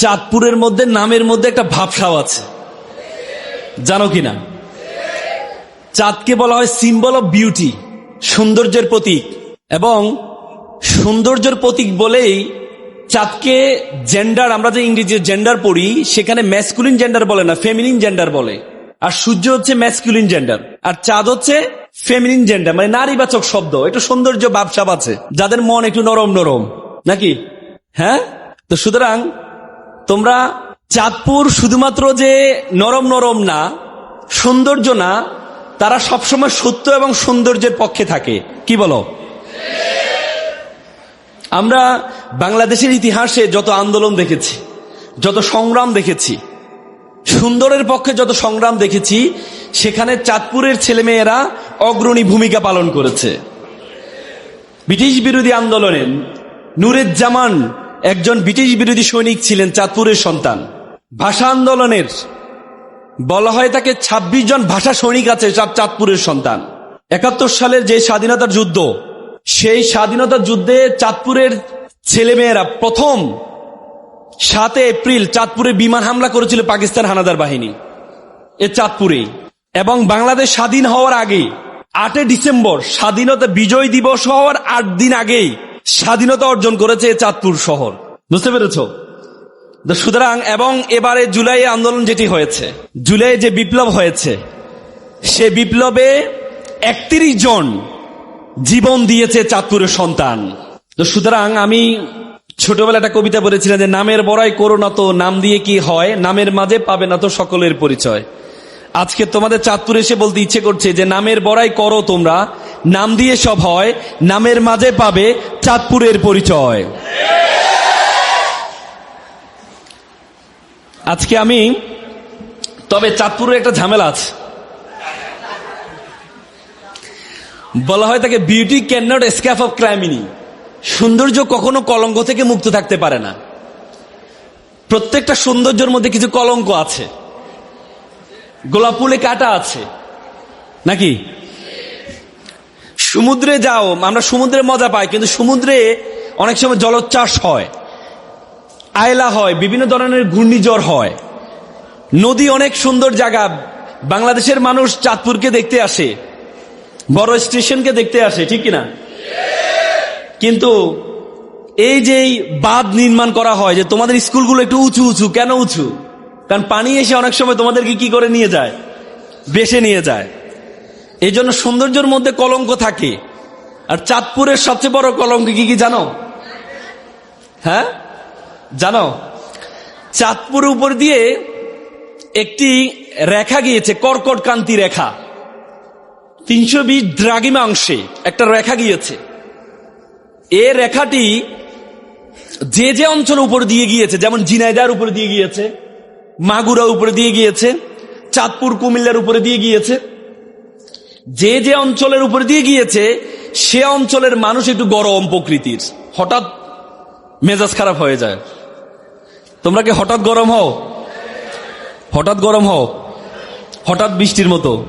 চাঁদপুরের মধ্যে নামের মধ্যে একটা ভাবসাব আছে। জানো কি না চাঁদকে বলা হয় সিম্বল অফ বিউটি সৌন্দর্যের প্রতীক। এবং সৌন্দর্যের প্রতীক বলেই চাঁদকে জেন্ডার আমরা যে ইংরেজি জেন্ডার পড়ি, সেখানে ম্যাসকুলিন জেন্ডার বলে না ফেমিনিন জেন্ডার বলে। আর সূর্য হচ্ছে ম্যাসকুলিন জেন্ডার আর চাঁদ হচ্ছে ফেমিনিন জেন্ডার মানে নারীবাচক শব্দ। একটু সৌন্দর্য ভাবসাব আছে, যাদের মন একটু নরম নরম। নাকি? হ্যাঁ? তো সুতরাং তোমরা চাঁদপুর শুধুমাত্র যে নরম নরম না, সৌন্দর্য না, তারা সবসময় সত্য এবং সৌন্দর্যের পক্ষে থাকে। কি বলো? আমরা বাংলাদেশের ইতিহাসে যত আন্দোলন দেখেছি, যত সংগ্রাম দেখেছি, সুন্দরের পক্ষে যত সংগ্রাম দেখেছি, সেখানে চাঁদপুরের ছেলেমেয়েরা অগ্রণী ভূমিকা পালন করেছে। ব্রিটিশ বিরোধী আন্দোলনে নুরুজ্জামান একজন ব্রিটিশ বিরোধী সৈনিক ছিলেন চাঁদপুরের সন্তান। ভাষা আন্দোলনের, বলা হয় তাকে ২৬ জন ভাষা সৈনিক আছে চাঁদ- চাঁদপুরের সন্তান। একাত্তর সালের যে স্বাধীনতার যুদ্ধ, সেই স্বাধীনতার যুদ্ধে চাঁদপুরের ছেলেমেয়েরা প্রথম সাতে এপ্রিল চাঁদপুরে বিমান হামলা করেছিল পাকিস্তান হানাদার বাহিনী, এ চাঁদপুরে এবং বাংলাদেশ স্বাধীন হওয়ার আগে আটই ডিসেম্বর স্বাধীনতা বিজয় দিবস হওয়ার আট দিন আগেই স্বাধীনতা অর্জন করেছে চাঁদপুর শহর। বুঝতে পেরেছ? তো সুতরাং এবং এবারে জুলাই আন্দোলন যেটি হয়েছে জুলাই যে বিপ্লব হয়েছে সে বিপ্লবে একত্রিশ জন জীবন দিয়েছে চাঁদপুরের সন্তান। তো সুতরাং আমি ছোটবেলা একটা কবিতা বলেছিলাম যে নামের বড়াই করো না তো নাম দিয়ে কি হয়? নামের মাঝে পাবে না তো সকলের পরিচয়। আজকে তোমাদের চাঁদপুর এসে বলতে ইচ্ছে করছে যে নামের বড়াই করো তোমরা নাম দিয়ে সব হয় নামের মাঝে পাবে চাঁদপুরের পরিচয়। আজকে আমি, তবে চাঁদপুরের একটা ঝামেলা আছে। বলা হয় তাকে beauty can not escape of ক্রাইমিনি সৌন্দর্য কখনো কলঙ্ক থেকে মুক্ত থাকতে পারে না। প্রত্যেকটা সৌন্দর্যের মধ্যে কিছু কলঙ্ক আছে। গোলাপ ফুলে কাটা আছে। নাকি? সমুদ্রে যাও, আমরা সমুদ্রে মজা পাই, কিন্তু সমুদ্রে অনেক সময় জলোচ্ছ্বাস হয়, আয়লা হয়, বিভিন্ন ধরনের ঘূর্ণিঝড় হয়। নদী অনেক সুন্দর জায়গা, বাংলাদেশের মানুষ চাঁদপুরকে দেখতে আসে, বড় স্টেশনকে দেখতে আসে, ঠিক কিনা? কিন্তু এই যে বাঁধ নির্মাণ করা হয়, যে তোমাদের স্কুলগুলো একটু উঁচু উঁচু, কেন উঁচু? কারণ পানি এসে অনেক সময় তোমাদেরকে কি করে নিয়ে যায়? বেসে নিয়ে যায়। এই জন্য সৌন্দর্যের মধ্যে কলঙ্ক থাকে। আর চাঁদপুরের সবচেয়ে বড় কলঙ্ক কি কি জানো? হ্যাঁ? জানো? চাঁদপুর উপর দিয়ে একটি রেখা গিয়েছে, কর্কট কান্তি রেখা। তিনশো বিশ দ্রাগিমা অংশে একটা রেখা গিয়েছে। এ রেখাটি যে যে অঞ্চল উপর দিয়ে গিয়েছে, যেমন জিনাইদার উপরে দিয়ে গিয়েছে মাগুরা উপরে দিয়ে গিয়েছে, চাঁদপুর কুমিল্লার উপরে দিয়ে গিয়েছে যে যে অঞ্চলের উপর দিয়ে গিয়েছে, সে অঞ্চলের মানুষ একটু গরম প্রকৃতির। হঠাৎ মেজাজ খারাপ হয়ে যায়। তোমরা কি হঠাৎ গরম হও? হঠাৎ গরম হও। হঠাৎ বৃষ্টির মতো।